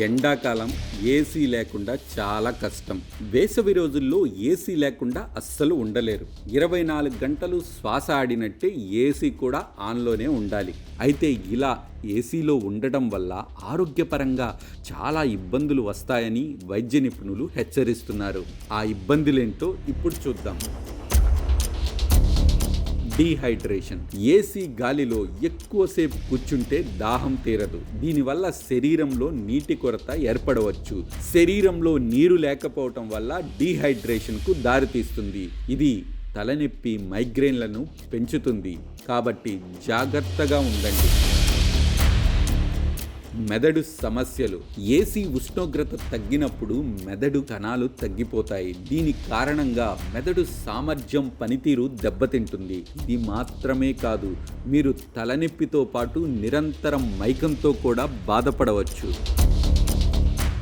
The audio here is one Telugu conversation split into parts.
ఎండాకాలం ఏసీ లేకుండా చాలా కష్టం. వేసవి రోజుల్లో ఏసీ లేకుండా అస్సలు ఉండలేరు. ఇరవై నాలుగు గంటలు శ్వాస ఆడినట్టే ఏసీ కూడా ఆన్లోనే ఉండాలి. అయితే ఇలా ఏసీలో ఉండటం వల్ల ఆరోగ్యపరంగా చాలా ఇబ్బందులు వస్తాయని వైద్య నిపుణులు హెచ్చరిస్తున్నారు. ఆ ఇబ్బందులేంటో ఇప్పుడు చూద్దాం. డీహైడ్రేషన్. ఏసీ గాలిలో ఎక్కువసేపు కూర్చుంటే దాహం తీరదు. దీనివల్ల శరీరంలో నీటి కొరత ఏర్పడవచ్చు. శరీరంలో నీరు లేకపోవటం వల్ల డీహైడ్రేషన్కు దారితీస్తుంది. ఇది తలనొప్పి మైగ్రేన్లను పెంచుతుంది. కాబట్టి జాగ్రత్తగా ఉండండి. మెదడు సమస్యలు. ఏసీ ఉష్ణోగ్రత తగ్గినప్పుడు మెదడు కణాలు తగ్గిపోతాయి. దీని కారణంగా మెదడు సామర్థ్యం పనితీరు దెబ్బతింటుంది. ఇది మాత్రమే కాదు మీరు తలనొప్పితో పాటు నిరంతరం మైకంతో కూడా బాధపడవచ్చు.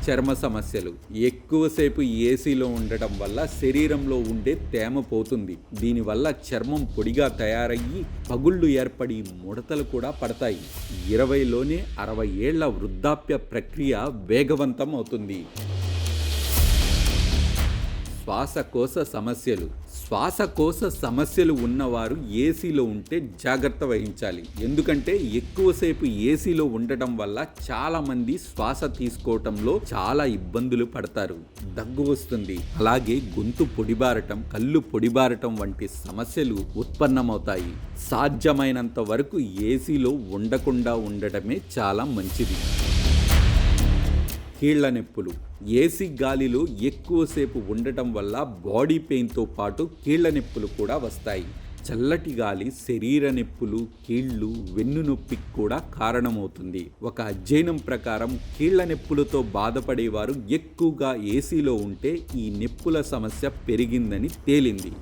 చర్మ సమస్యలు. ఎక్కువసేపు ఏసీలో ఉండటం వల్ల శరీరంలో ఉండే తేమ పోతుంది. దీనివల్ల చర్మం పొడిగా తయారయ్యి పగుళ్ళు ఏర్పడి ముడతలు కూడా పడతాయి. ఇరవైలోనే అరవై ఏళ్ళ వృద్ధాప్య ప్రక్రియ వేగవంతం అవుతుంది. శ్వాసకోశ సమస్యలు. శ్వాసకోశ సమస్యలు ఉన్నవారు ఏసీలో ఉంటే జాగ్రత్త వహించాలి. ఎందుకంటే ఎక్కువసేపు ఏసీలో ఉండటం వల్ల చాలా మంది శ్వాస తీసుకోవటంలో చాలా ఇబ్బందులు పడతారు. దగ్గు వస్తుంది. అలాగే గొంతు పొడిబారటం కళ్ళు పొడిబారటం వంటి సమస్యలు ఉత్పన్నమవుతాయి. సాధ్యమైనంత వరకు ఏసీలో ఉండకుండా ఉండటమే చాలా మంచిది. కీళ్ళ నొప్పులు. ఏసీ గాలిలో ఎక్కువసేపు ఉండటం వల్ల బాడీ పెయిన్తో పాటు కీళ్ళ నొప్పులు కూడా వస్తాయి. చల్లటి గాలి శరీర నొప్పులు కీళ్ళు వెన్ను నొప్పికి కూడా కారణమవుతుంది. ఒక అధ్యయనం ప్రకారం కీళ్ళ నొప్పులతో బాధపడేవారు ఎక్కువగా ఏసీలో ఉంటే ఈ నొప్పుల సమస్య పెరిగిందని తేలింది.